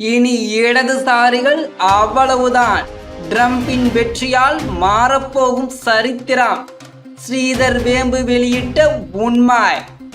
இனி இடதுசாரிகள் அவ்வளவுதான். ட்ரம்பின் வெற்றியால் மாறப்போகும் சரித்திரம். ஸ்ரீதர் வேம்பு வெளியிட்ட உண்மை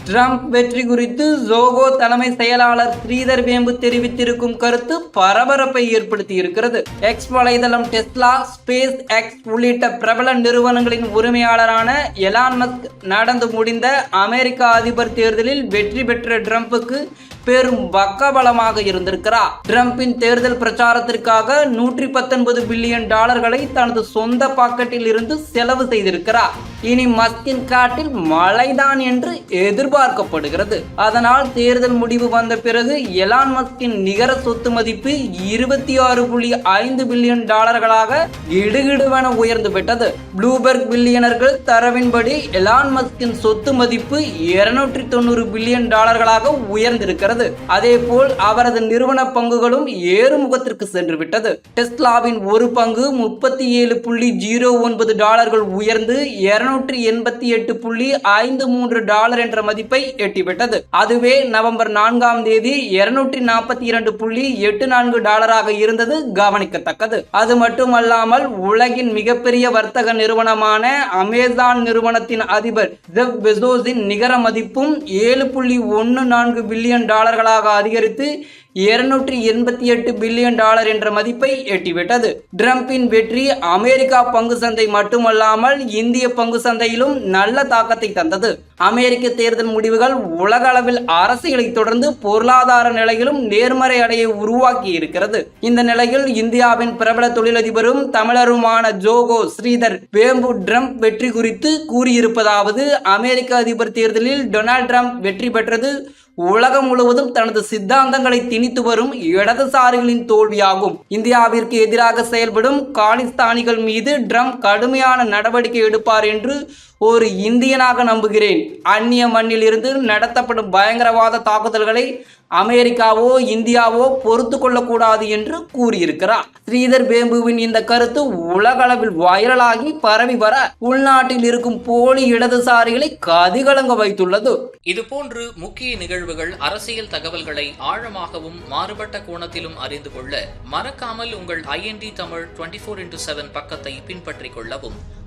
ட்ரம்ப் வெற்றி குறித்து ஜோகோ தலைமை செயலாளர் ஸ்ரீதர் வேம்பு தெரிவித்திருக்கும் கருத்து பரபரப்பை ஏற்படுத்தி இருக்கிறது எக்ஸ் வலைதளம் டெஸ்லா ஸ்பேஸ் எக்ஸ் உள்ளிட்ட பிரபல நிறுவனங்களின் உரிமையாளரான எலான் மஸ்க் நடந்து முடிந்த அமெரிக்க அதிபர் தேர்தலில் வெற்றி பெற்ற ட்ரம்புக்கு பெரும் பக்கபலமாக இருந்திருக்கிறார். டிரம்பின் தேர்தல் பிரச்சாரத்திற்காக நூற்றி பத்தொன்பது பில்லியன் டாலர்களை தனது சொந்த பாக்கெட்டில் இருந்து செலவு செய்திருக்கிறார். இனி மஸ்கின் காட்டில் மழைதான் என்று எதிர்பார்க்கப்படுகிறது. அதனால் தேர்தல் முடிவு வந்த பிறகு எலான் மஸ்கின் நிகர சொத்து மதிப்பு இருபத்தி ஆறு புள்ளி ஐந்து பில்லியன் டாலர்களாக இடுகிடுவென உயர்ந்து விட்டது. ப்ளூபெர்க் பில்லியனர்கள் தரவின்படி எலான் மஸ்கின் சொத்து மதிப்பு இருநூற்றி தொண்ணூறு பில்லியன் டாலர்களாக உயர்ந்திருக்கிறது. அதேபோல் அவரது நிறுவன பங்குகளும் ஏறுமுகத்திற்கு சென்று விட்டது. டெஸ்லாவின் ஒரு பங்கு முப்பத்தி ஏழு புள்ளி ஜீரோ ஒன்பது டாலர்கள் உயர்ந்து இருநூற்றி எண்பத்தி எட்டு புள்ளி ஐந்து மூன்று டாலர் என்ற மதிப்பை எட்டிவிட்டது. அதுவே நவம்பர் நான்காம் தேதி இருநூற்றி நாற்பத்தி இரண்டு புள்ளி எட்டு நான்கு டாலராக இருந்தது கவனிக்கத்தக்கது. அது மட்டுமல்லாமல் உலகின் மிகப்பெரிய வர்த்தக நிறுவனமான அமேசான் நிறுவனத்தின் அதிபர் ஜெப் பெசோஸின் நிகர மதிப்பும் ஏழு புள்ளி ஒன்று நான்கு பில்லியன் டாலர் தொழிலாளர்களாக அதிகரித்து இருநூற்றி எண்பத்தி எட்டு பில்லியன் டாலர் என்ற மதிப்பை எட்டிவிட்டது. டிரம்பின் வெற்றி அமெரிக்கா பங்கு சந்தை மட்டுமல்லாமல் இந்திய பங்கு சந்தையிலும் நல்ல தாக்கத்தை தந்தது. அமெரிக்க தேர்தல் முடிவுகள் உலக அளவில் அரசியலை தொடர்ந்து பொருளாதார நிலையிலும் நேர்மறை அடையை உருவாக்கி இருக்கிறது. இந்த நிலையில் இந்தியாவின் பிரபல தொழிலதிபரும் தமிழருமான ஜோகோ ஸ்ரீதர் வேம்பு ட்ரம்ப் வெற்றி குறித்து கூறியிருப்பதாவது அமெரிக்க அதிபர் தேர்தலில் டொனால்ட் ட்ரம்ப் வெற்றி பெற்றது உலகம் முழுவதும் தனது சித்தாந்தங்களை திணித்து வரும் இடதுசாரிகளின் தோல்வியாகும். இந்தியாவிற்கு எதிராக செயல்படும் காலிஸ்தானிகள் மீது ட்ரம்ப் கடுமையான நடவடிக்கை எடுப்பார் என்று ஒரு இந்தியனாக நம்புகிறேன். அந்நிய மண்ணில் இருந்து நடத்தப்படும் பயங்கரவாத தாக்குதல்களை அமெரிக்காவோ இந்தியாவோ பொறுத்து கொள்ளக்கூடாது என்று கூறியிருக்கிறார். ஸ்ரீதர் பேம்புவின் இந்த கருத்து உலகளவில் வைரலாகி பரவி வர உள்நாட்டில் இருக்கும் போலி இடதுசாரிகளை கதிகலங்க வைத்துள்ளது. இதுபோன்று முக்கிய நிகழ்வுகள் அரசியல் தகவல்களை ஆழமாகவும் மாறுபட்ட கோணத்திலும் அறிந்து கொள்ள மறக்காமல் உங்கள் IND Tamil twenty four into seven பக்கத்தை பின்பற்றிக் கொள்ளவும்.